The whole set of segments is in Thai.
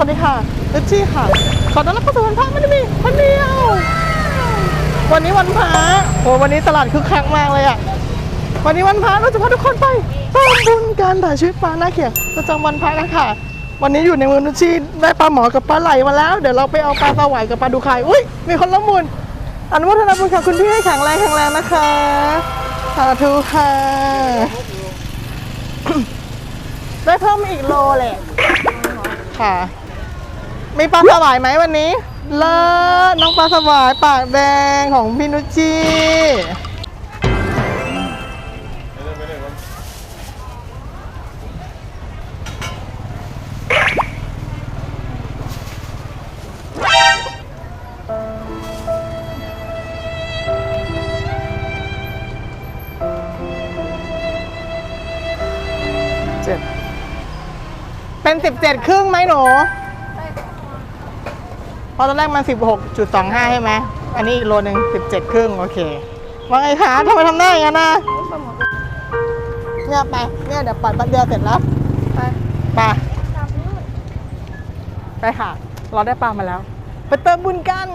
วัสดีค่ะเอชชี่ค่ะ ขอต้อนรับเข้าสู่วันพระไม่ได้มีคนเดียว วันนี้วันพระโอ้วันนี้ตลาดคึกคักมากเลยอะวันนี้วันพระเราจะพาทุกคนไปทำบุญกันถ่ายชีวิตปลาหน้าเขียงประจำวันพระกันค่ะ วันนี้อยู่ในมือนุชชีได้ปลาหมอกับปลาไหลมาแล้ว เดี๋ยวเราไปเอาปลาสวายกับปลาดูไข่อุ้ยมีคนละมุนอนุโมทนาบุญค่ะคุณพี่ให้แข็งแรงแข็งแรงนะคะสาธุค่ะได้เพิ่มอีกโลแหละค่ะ มีปลาสวายไหมวันนี้ เลิศน้องปลาสวายปากแดงของพี่นุชจีเจ็ดเป็นสิบเจ็ดครึ่งไหมหนู ราะตอนแรกมัน 16.25 ใช่ไหม อันนี้อีกโลหนึ่ง17 ครึ่ง โอเค ว่าไงคะทำไมทำหน้าอย่างนั้นนะเนี่ยไป เนี่ยเดี๋ยวปล่อยแปันเดียวเสร็จแล้ว ไป ไป ไปค่ะ เราได้ปลามาแล้ว ไปเติมบุญกัน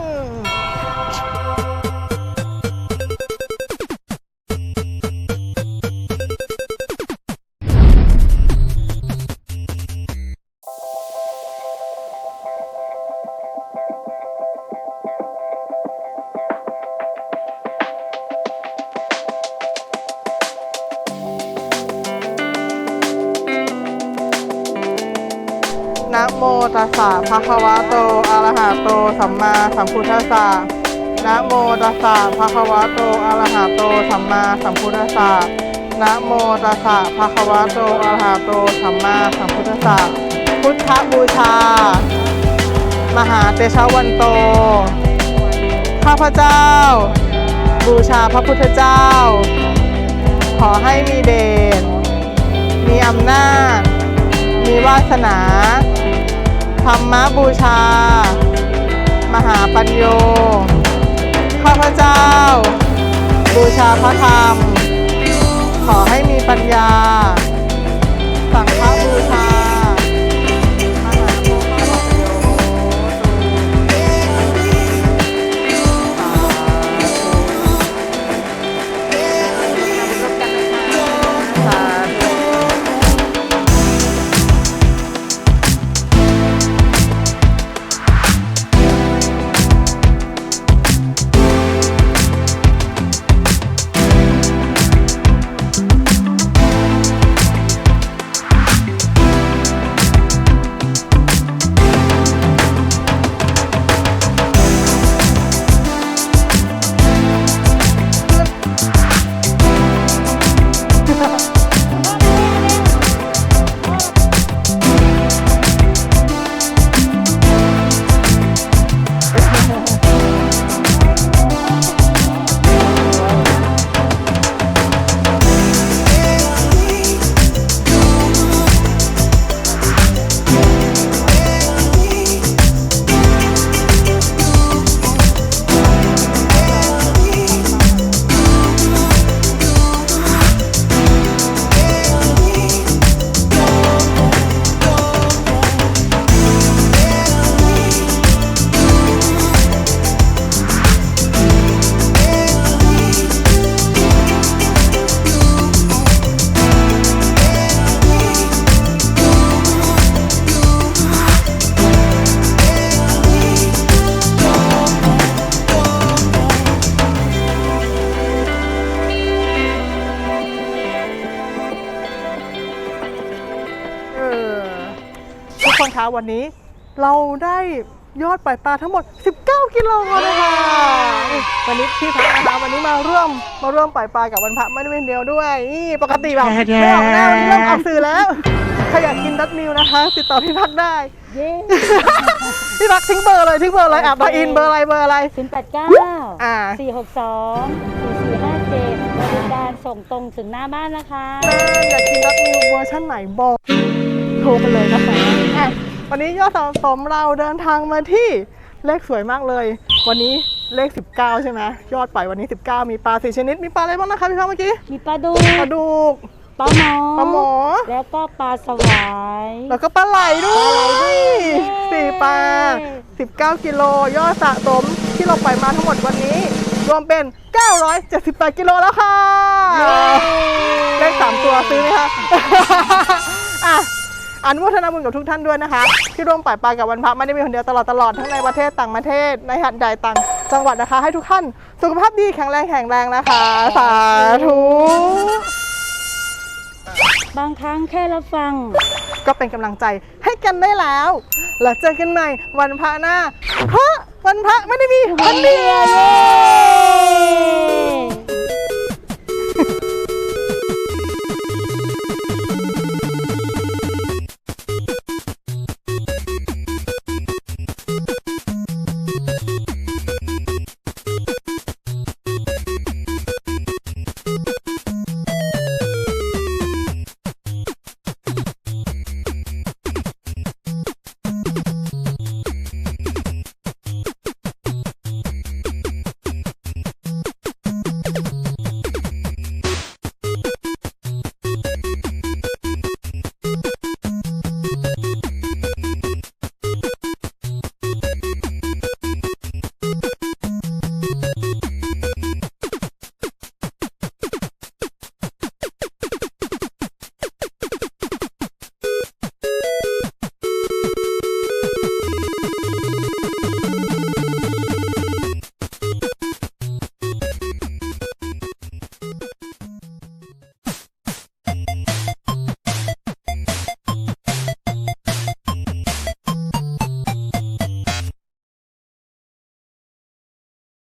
นะโมตัสสะภะคะวะโตอะระหะโตสัมมาสัมพุทธัสสะนะโมตัสสะภะคะวะโตอะระหะโตสัมมาสัมพุทธัสสะนะโมตัสสะภะคะวะโตอะระหะโตสัมมาสัมพุทธัสสะพุทธบูชา มหาเตชะวันโต ข้าพเจ้า บูชาพระพุทธเจ้า ขอให้มีเดชมีอำนาจ มีวาสนา ธรรมบูชา มหาปัญโย ข้าพเจ้า บูชาพระธรรม ขอให้มีปัญญา วันนี้เราได้ยอดปล่อยปลาทั้งหมด 19 กิโลเลยค่ะวันนี้พี่พักนะคะวันนี้มาร่วมมาร่วมปล่อยปลากับวันพระไม่ได้เป็นเดียวด้วยนี่ปกติแบบไม่ออกหน้าวันนี้เริ่มออกสื่อแล้วใครอยากกินดัตมิลนะคะ ติดต่อพี่พักได้ เย้พี่พักทิ้งเบอร์เลยทิ้งเบอร์เลยอะเบอร์อินเบอร์อะไรเบอร์อะไรศูนย์แปดเก้าอ่าสี่หกสองสี่สี่ห้าเจ็ดบริการส่งตรงถึงหน้าบ้านนะคะอยากกินดัตมิลเวอร์ชันไหนบอกโทรมาเลยนะคะอะ วันนี้ยอดสะสมเราเดินทางมาที่เลขสวยมากเลย วันนี้เลข 19 ใช่ไหมยอดปล่อยวันนี้ 19 มีปลาสี่ชนิด มีปลาอะไรบ้างนะคะพี่พักเมื่อกี้มีปลาดุกปลาดุกปลาหมอปลาหมอ และแล้วก็ปลาสวายแล้วก็ปลาไหลด้วปลาไหลด้วยยสี่ปลา 19 กิโลยอดสะสมที่เราปล่อยมาทั้งหมดวันนี้ รวมเป็น 978 กิโลแล้วค่ะเลขสามตัวซื้อไหมคะอะ อนุโมทนาบุญกับทุกท่านด้วยนะคะ ที่ร่วมปล่อยปลากับวันพระไม่ได้มีคนเดียวตลอดตลอดทั้งในประเทศต่างประเทศในหัดใหญ่ต่างจังหวัดนะคะ ให้ทุกท่านสุขภาพดีแข็งแรงแข็งแรงนะคะ สาธุบางครั้งแค่เราฟัง ก็เป็นกำลังใจให้กันได้แล้วแล้วเจอกันใหม่วันพระหน้าเพราะวันพระไม่ได้มีวันเดียว